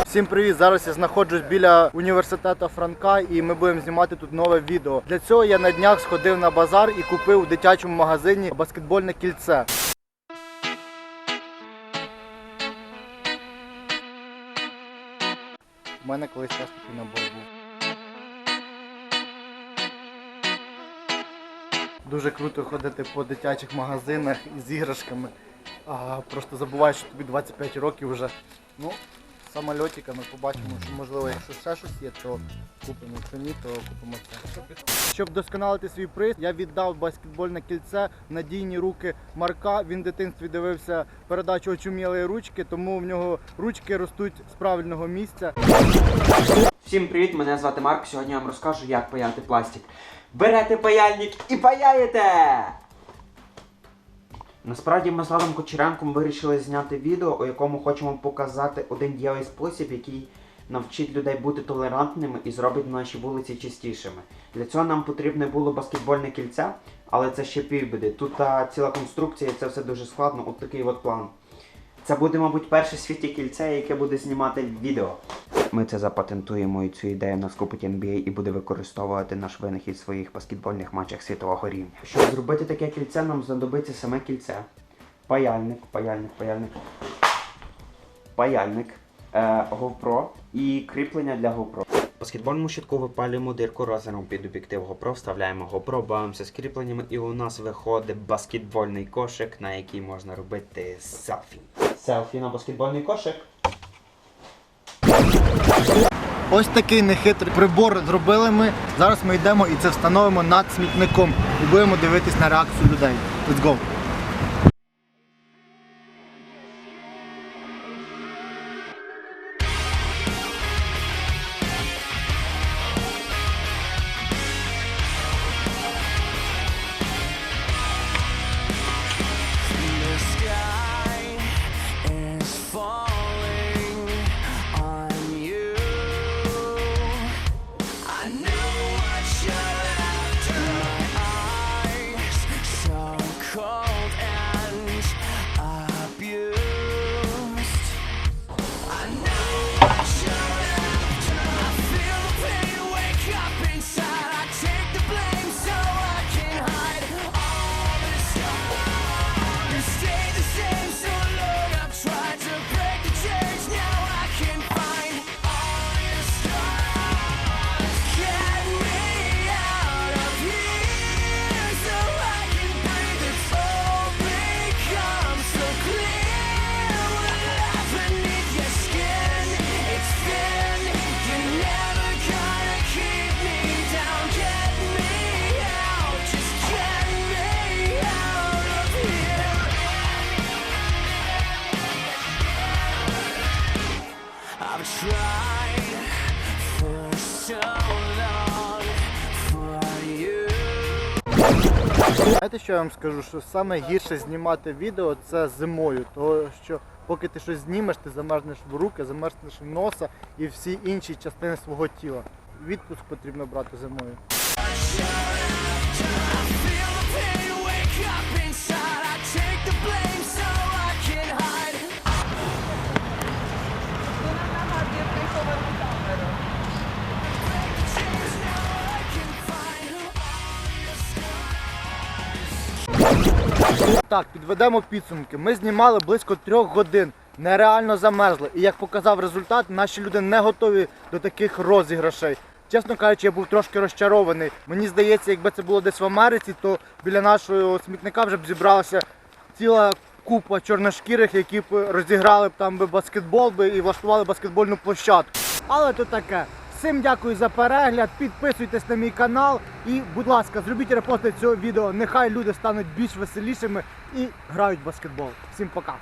Всім привіт! Зараз я знаходжусь біля університету Франка і ми будемо знімати тут нове відео. Для цього я на днях сходив на базар і купив у дитячому магазині баскетбольне кільце. У мене колись теж такий набор був. Дуже круто ходити по дитячих магазинах із іграшками. А, просто забуваєш, що тобі 25 років вже. Ну, самольотика ми побачимо, що можливо, якщо ще щось є, то купимо. Якщо ні, то купимо це. Щоб досконалити свій приз, я віддав баскетбольне кільце надійні руки Марка. Він в дитинстві дивився передачу очумілої ручки, тому в нього ручки ростуть з правильного місця. Всім привіт, мене звати Марк. Сьогодні я вам розкажу, як паяти пластик. Берете паяльник і паяєте! Насправді ми з Владом Кочеренком вирішили зняти відео, у якому хочемо показати один дієвий спосіб, який навчить людей бути толерантними і зробить наші вулиці чистішими. Для цього нам потрібне було баскетбольне кільце, але це ще півбіди. Тут та ціла конструкція, це все дуже складно. От такий от план. Це буде, мабуть, перше світі кільце, яке буде знімати відео. Ми це запатентуємо і цю ідею нас купить NBA і буде використовувати наш винахід в своїх баскетбольних матчах світового рівня. Щоб зробити таке кільце, нам знадобиться саме кільце. Паяльник, паяльник, паяльник. Паяльник, е, GoPro і кріплення для GoPro. Баскетбольному щитку випалюємо дирку розміром під об'єктив GoPro, вставляємо GoPro, бавимося з кріпленнями, і у нас виходить баскетбольний кошик, на який можна робити селфі. Селфі на баскетбольний кошик. Ось такий нехитрий прибор зробили ми. Зараз ми йдемо і це встановимо над смітником. І будемо дивитись на реакцію людей. Let's go! Знаєте, що я вам скажу? Що саме гірше знімати відео це зимою, тому що поки ти щось знімеш, ти замерзнеш в руки, замерзнеш в носа і всі інші частини свого тіла. Відпуск потрібно брати зимою. Так, підведемо підсумки. Ми знімали близько трьох годин. Нереально замерзли. І як показав результат, наші люди не готові до таких розіграшей. Чесно кажучи, я був трошки розчарований. Мені здається, якби це було десь в Америці, то біля нашого смітника вже б зібралася ціла купа чорношкірих, які б розіграли б там би баскетбол би і влаштували баскетбольну площадку. Але то таке. Всім дякую за перегляд. Підписуйтесь на мій канал і, будь ласка, зробіть репости цього відео. Нехай люди стануть більш веселішими і грають в баскетбол. Всім пока.